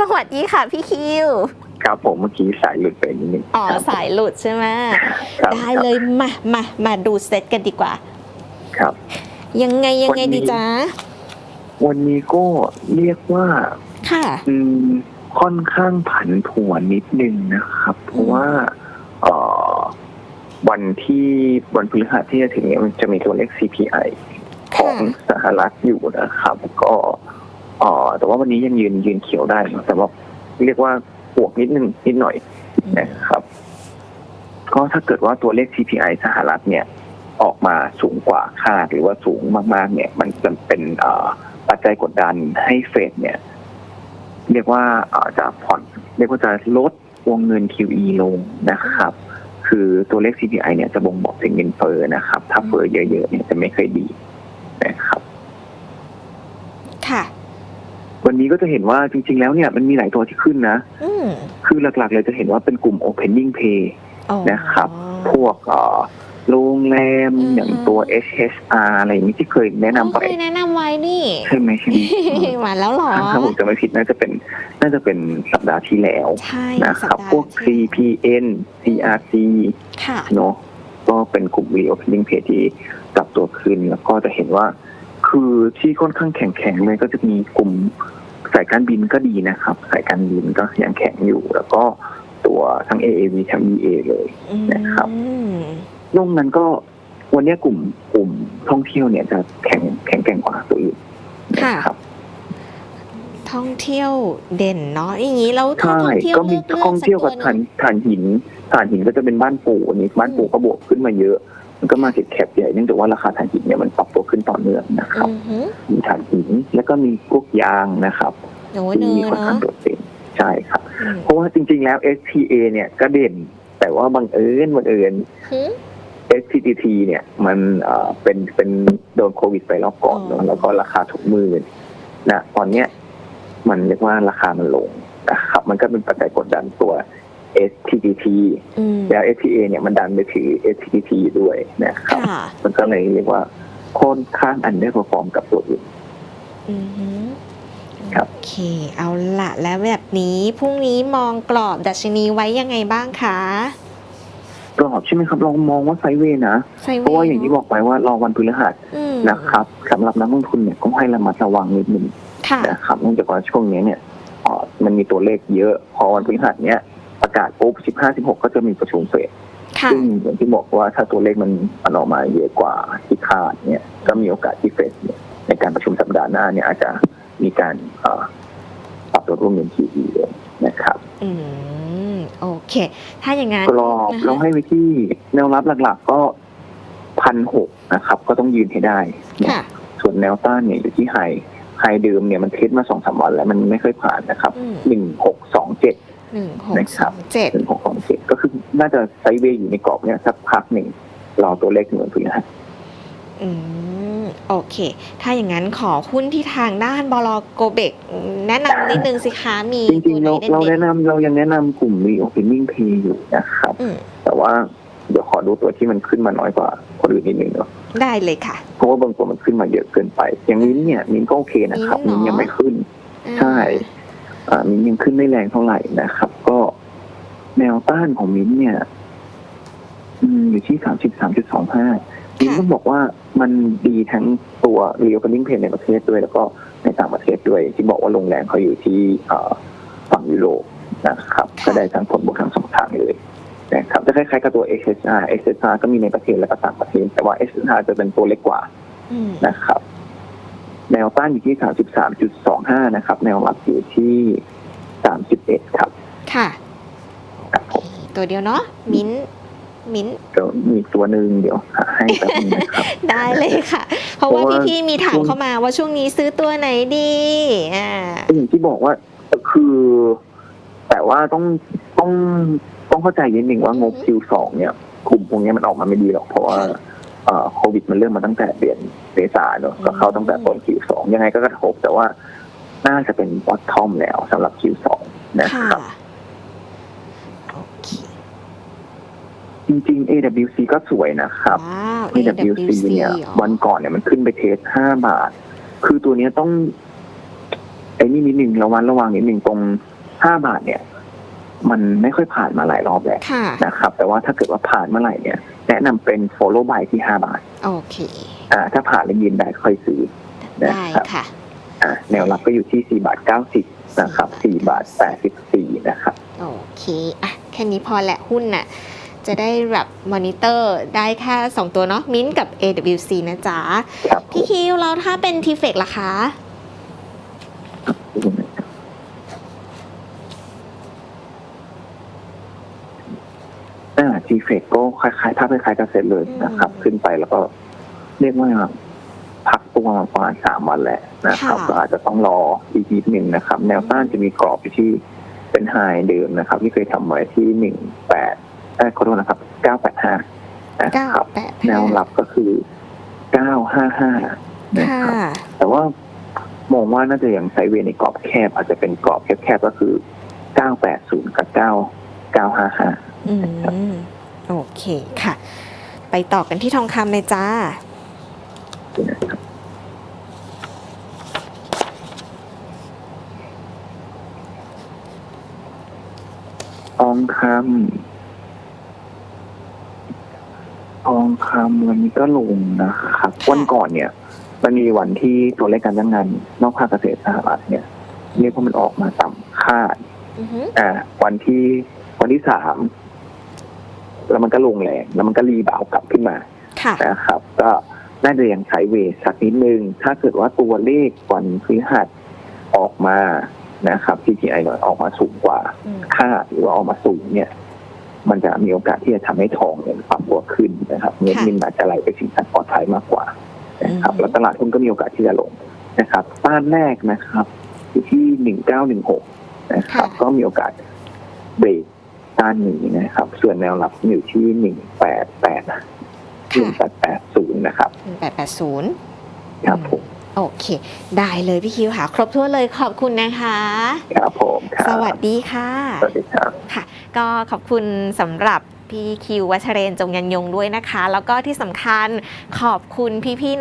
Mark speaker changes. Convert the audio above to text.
Speaker 1: สวัสดีค่ะพี่คิว
Speaker 2: ครับผมเมื่อกี้สายหลุดไปนิดนึง
Speaker 1: อ๋อ
Speaker 2: ครับ
Speaker 1: สายหลุดใช่ไหม
Speaker 2: ครับ
Speaker 1: ได้เลยมามามาดูเซตกันดีกว่า
Speaker 2: ครับ
Speaker 1: ยังไงยังไง
Speaker 2: วันนี้
Speaker 1: ดีจ๊ะ
Speaker 2: วันนี้ก็เรียกว่า
Speaker 1: ค่ะ
Speaker 2: อืมค่อนข้างผันผวนนิดนึงนะครับ เพราะว่าเอ่อวันที่วันพฤหัสที่จะถึงเนี้มันจะมีตัวเลข CPI ของสหรัฐอยู่นะครับ ก็ เอ่อแต่ว่าวันนี้ยังยืนยืนเขียวได้นะแต่ว่าเรียกว่าบวกนิดนึงนิดหน่อยนะครับ ก็ถ้าเกิดว่าตัวเลข CPI สหรัฐเนี่ย ออกมาสูงกว่าคาดหรือว่าสูงมาก ๆ เนี่ย มันจะเป็นเอ่อปัจจัยกดดันให้เฟดเนี่ย เรียกว่าเอ่อจะผ่อน เรียกว่าจะลดวงเงิน QE ลงนะครับ คือตัวเลข CPI เนี่ยจะบ่งบอกถึงเงินเฟ้อนะครับ ถ้าเฟ้อเยอะๆเนี่ยจะไม่เคอยดีนะครับ
Speaker 1: ค่ะ
Speaker 2: วั นนี้ก็จะเห็นว่าจริง ๆ แล้วเนี่ยมันมีหลายตัวที่ขึ้นนะ
Speaker 1: อืม
Speaker 2: คือหลักๆเลยจะเห็นว่าเป็นกลุ่ม Opening Pay
Speaker 1: อ๋อ
Speaker 2: นะครับ พวกเอ่อโรงแรม
Speaker 1: อืม
Speaker 2: อย่างตัว HSR อะไรอย่างนี้ที่เคยแนะนำไป
Speaker 1: เคยแนะนำไว้นี่
Speaker 2: ใช่ไหมใช่ไหม
Speaker 1: มาแล้วเหรอ
Speaker 2: ถ้าผมจะไม่ผิดน่าจะเป็นน่าจะเป็นสัปดาห์ที่แล้ว
Speaker 1: ใช่
Speaker 2: นะครับ
Speaker 1: สัปดาห์
Speaker 2: พวก
Speaker 1: ที่
Speaker 2: CPN CRC
Speaker 1: ค่ะ
Speaker 2: เนาะก็เป็นกลุ่ม reopening pay ที่กลับตัวขึ้น แล้วก็จะเห็นว่า คือที่ค่อนข้างแข็งๆเลยก็จะมีกลุ่ม สายการบินก็ดีนะครับ สายการบินก็ยังแข็งอยู่ แล้วก็ตัวทั้ง AAV ทั้ง EA เลยนะครับ
Speaker 1: อืม
Speaker 2: นอกนั้นก็วันเนี้ยกลุ่มกลุ่มท่องเที่ยวเนี่ยจะแข็งแข็งแกร่งกว่าตัวอื่นนะครับ
Speaker 1: ท่องเที่ยวเด่นเนาะอย่างนี้แล้วถ้า
Speaker 2: ใช่
Speaker 1: ท่องเที่ยว
Speaker 2: ก็มี
Speaker 1: เลือก
Speaker 2: ท่องเที่ยวกับ
Speaker 1: สั
Speaker 2: ฐานฐานหินฐานหินก็จะเป็นบ้านปูอันนี้บ้านปูก็บวกขึ้นมาเยอะ มันก็มาติดแคปใหญ่เนื่องจากว่าราคาฐานหินเนี่ยมันปรับตัวขึ้นต่อเนื่องนะครับ
Speaker 1: อือหือ
Speaker 2: มีฐานหินแล้วก็มีพวกยางนะครับ
Speaker 1: โอ้ยเน
Speaker 2: ที่
Speaker 1: ย
Speaker 2: ค่อนข้าง
Speaker 1: เนาะ
Speaker 2: โดดเด่นใช่ครับ
Speaker 1: อืม
Speaker 2: เพราะว่าจริง ๆ แล้ว STA เนี่ยก็เด่น แต่ว่าบังเอิญบังเอิญ
Speaker 1: หือ
Speaker 2: STT เนี่ยมันเอ่อเป็นเป็นโดนโควิดไปรอบก่อน
Speaker 1: อ๋
Speaker 2: เน
Speaker 1: อ
Speaker 2: อะแล้วก็ราคาถูกมือนะตอนเนี้ยมันเรียกว่าราคามันลงนะครับ มันก็เป็นปัจจัยกดดันตัว STT
Speaker 1: อืม
Speaker 2: แล้ว STA เนี่ยมันดันไปถือ STT ด้วยนะครับ
Speaker 1: ค่ะ
Speaker 2: มันก็เลยเรียกว่าค่อนข้างอันได้พอฟอร์มกับตัวอื่น
Speaker 1: อือหือ
Speaker 2: ครับ
Speaker 1: โอเค เอาละแล้วแบบนี้พรุ่งนี้มองกรอบดัชนีไว้ยังไงบ้างคะ
Speaker 2: กรอบใช่ไหมครับลองมองว่าไซด์เวย์นะ
Speaker 1: ไซด์
Speaker 2: เพราะว่าอย่างที่บอกไปว่ารอวันพฤหัส
Speaker 1: อืม
Speaker 2: นะครับสำหรับนักลงทุนเนี่ยก็ให้ระมัดระวังนิดนึง
Speaker 1: ค่ะ
Speaker 2: นะครับเนื่องจากว่าช่วงนี้เนี่ยเอ่อมันมีตัวเลขเยอะ พอวันพฤหัสเนี่ย ประกาศปุ๊บ15 16ก็จะมีประชุมเฟด
Speaker 1: ค่ะ
Speaker 2: ซึ่งอย่างที่บอกว่าถ้าตัวเลขมันมันออกมาเยอะกว่าที่คาดเนี่ยก็มีโอกาสที่เฟดเนี่ยในการประชุมสัปดาห์หน้าเนี่ยอาจจะมีการเอ่อปรับตัวร่วมเงิน QE เลยนะครับ
Speaker 1: อืม โอเค ถ้าอย่างนั้น
Speaker 2: กรอบ
Speaker 1: นะคะ
Speaker 2: เราให้ไว้ที่แนวรับหลักๆก็พันหกนะครับ ก็ต้องยืนให้ได้เนี่ย
Speaker 1: ค่ะ
Speaker 2: ส่วนแนวต้านเนี่ยอยู่ที่ไฮไฮเดิมเนี่ยมันเทสมาสองสามวันแล้วมันไม่ค่อยผ่านนะครับ
Speaker 1: อืม
Speaker 2: หนึ่งหกสองเจ็ด
Speaker 1: หนึ่งหก
Speaker 2: นะค
Speaker 1: ส
Speaker 2: รั
Speaker 1: อบงเจ็ด
Speaker 2: หนึ่งหกสองเจ็ดก็คือน่าจะไซด์เวย์อยู่ในกรอบเนี่ยสักพักหนึ่งรอตัวเลขเหมือนพฤหัส
Speaker 1: อืมโอเค ถ้าอย่างนั้นขอหุ้นที่ทางด้านบลโกเบกแนะนำนิดนึงสิคะมี
Speaker 2: จริงๆเรา
Speaker 1: ตัวไหน
Speaker 2: เรา
Speaker 1: เด่
Speaker 2: แนะ
Speaker 1: น
Speaker 2: นำเรายังแนะนำกลุ่ม reopening pay อยู่นะครับ
Speaker 1: ๆอืม
Speaker 2: แต่ว่าเดี๋ยวขอดูตัวที่มันขึ้นมาน้อยกว่าคนอื่นนิดนึงเนาะ
Speaker 1: ได้เลยค่ะ
Speaker 2: เพราะว่าบางตัวมันขึ้นมาเยอะเกินไป อย่างนี้เนี่ยมินก็โอเคนะครับ
Speaker 1: มิ้
Speaker 2: มิ
Speaker 1: น
Speaker 2: น
Speaker 1: เหรอ
Speaker 2: ยังไม่ขึ้น ใช่อ่า มินยังขึ้นไม่แรงเท่าไหร่นะครับ ก็แนวต้านของมินเนี่ยอืมอยู่ที่สามสิบสามจุดสองห้ามินต้องบอกว่ามันดีทั้งตัว reopening pay ในประเทศด้วย แล้วก็ในต่างประเทศด้วย ที่บอกว่าโรงแรมเขาอยู่ที่เอ่อฝั่งยุโรปนะครับ ก็ได้ทั้งผลบวกทั้งสองทางเลยนะครับจะคล้ายๆกับตัว XSR XSR ก็มีในประเทศและก็ต่างประเทศ แต่ว่า XSR จะเป็นตัวเล็กกว่า
Speaker 1: อืม
Speaker 2: นะครับ แนวต้านอยู่ที่ 33.25 นะครับ แนวรับอยู่ที่ 31 ครับ
Speaker 1: ค่ะ
Speaker 2: ครับผม
Speaker 1: ตัวเดียวเนาะมิ้นท์มิ้นท์
Speaker 2: เดี๋ยวมีอีกตัวหนึ่งเดี๋ยวหาให้แป๊บนึงนะครับ
Speaker 1: ได้เลยค่ะ เพราะว่า
Speaker 2: เพราะว่า
Speaker 1: พี่ๆมีถามเข้ามาว่าช่วงนี้ซื้อตัวไหนดีอ่า
Speaker 2: ก็อย่างที่บอกว่าคือ แต่ว่าต้องต้องต้องเข้าใจนิดหนึ่งว่างบ Q2 เนี่ยกลุ่มพวกนี้มันออกมาไม่ดีหรอกเพราะว่าเอ่อ โควิดมันเริ่มมาตั้งแต่เดือนเมษาเนอะก็เข้าตั้งแต่ต้น Q2 ยังไงก็กระทบแต่ว่าน่าจะเป็นบอททอมแล้วสำหรับ Q2 นะ
Speaker 1: ค่ะ
Speaker 2: ครับ
Speaker 1: โอเค
Speaker 2: จริงๆ AWC ก็สวยนะครับ
Speaker 1: ว้าว
Speaker 2: AWC เนี่ย
Speaker 1: หรอ
Speaker 2: วันก่อนเนี่ยมันขึ้นไปเทส5บาท คือตัวเนี้ยต้องอ้นี่นิดนึงระวังระวังนิดนึงตรงห้าบาทเนี่ย มันไม่ค่อยผ่านมาหลายรอบแล้ว
Speaker 1: ค่ะ
Speaker 2: นะครับ แต่ว่าถ้าเกิดว่าผ่านเมื่อไหร่เนี่ย แนะนำเป็น follow by ที่ห้าบาท
Speaker 1: โอเค
Speaker 2: อ่า ถ้าผ่านแล้วยืนได้ค่อยซื้อนะ
Speaker 1: ได้
Speaker 2: ครับ
Speaker 1: ค่ะ
Speaker 2: อ่าแนวรับก็อยู่ที่สี่บาทเก้าสิบนะครับสี่บาทแปดสิบสี่นะครับ
Speaker 1: โอเค อะ แค่นี้พอแหละหุ้นน่ะ จะได้แบบมอนิเตอร์ได้แค่2ตัวเนาะ มิ้นกับ AWC นะจ๊ะ
Speaker 2: ครับผม
Speaker 1: พี่คิวแล้วถ้าเป็นทีเฟกล่ะคะ
Speaker 2: อ่าทีเฟกก็คล้ายๆภาพคล้ายๆกันเสร็จเลยนะครับ
Speaker 1: อืม
Speaker 2: ขึ้นไปแล้วก็เรียกว่าพักตัวมาประมาณสามวันแหละนะครับ
Speaker 1: ค่ะ
Speaker 2: ก็อาจจะต้องรออีกทีหนึ่งนะครับ แนวต้านจะมีกรอบอยู่ที่เป็นไฮเดิมนะครับ ที่เคยทำไว้ที่หนึ่งแปดเอ้ยขอโทษนะครับเก้าแปดห้านะ
Speaker 1: เก้า
Speaker 2: ครับ
Speaker 1: แปด
Speaker 2: แนวรับก็คือเก้าห้าห้านะ
Speaker 1: ค่ะ
Speaker 2: ครับ แต่ว่ามองว่าน่าจะยังไซด์เวย์ในกรอบแคบ อาจจะเป็นกรอบแคบๆก็คือ 980 กับ 9 955
Speaker 1: อืมโอเคค่ะ ไปต่อกันที่ทองคำเลยจ้า
Speaker 2: นะครับทองคำทองคำวันนี้ก็ลงนะครับ วันก่อนเนี่ย มันมีวันที่ตัวเลขการจ้างงาน นอกภาคเกษตรสหรัฐเนี่ยเรียกว่ามันออกมาต่ำคาด
Speaker 1: อือฮึ
Speaker 2: อ่าวันที่ วันที่สามแล้วมันก็ลงแรงแล้วมันก็รีบาวด์กลับขึ้นมา
Speaker 1: ค่ะ
Speaker 2: นะครับ ก็น่าจะยังใช้เวทสักนิดนึง ถ้าเกิดว่าตัวเลขวันพฤหัสออกมานะครับ CPI หน่อยออกมาสูงกว่า
Speaker 1: อืม
Speaker 2: คาดหรือว่าออกมาสูงเนี่ย มันจะมีโอกาสที่จะทำให้ทองเนี่ยปรับตัวขึ้นนะครับเงินมินอาจจะไหลไปสินทรัพย์ปลอดภัยมากกว่านะครับ
Speaker 1: อืม
Speaker 2: แล้วตลาดหุ้นก็มีโอกาสที่จะลงนะครับต้านแรกนะครับอยู่ที่หนึ่งเก้าหนึ่งหกนะครับก็มีโอกาสเบรก ต้านนี้นะครับ ส่วนแนวรับอยู่ที่หนึ่งแปดแปดหนึ่งแปดแปดศูนย์นะครับ
Speaker 1: หนึ่งแปดแปดศูนย์
Speaker 2: ครับผม
Speaker 1: โอเค ได้เลยพี่คิวค่ะ ครบถ้วนเลยขอบคุณนะคะ
Speaker 2: ครับผมครับ
Speaker 1: สวัสดีค่ะ
Speaker 2: สวัสดีครับ
Speaker 1: ค่ะ ก็ขอบคุณสำหรับพี่คิววัชเรนจงยันยงด้วยนะคะ แล้วก็ที่สำคัญขอบคุณพี่ๆนัก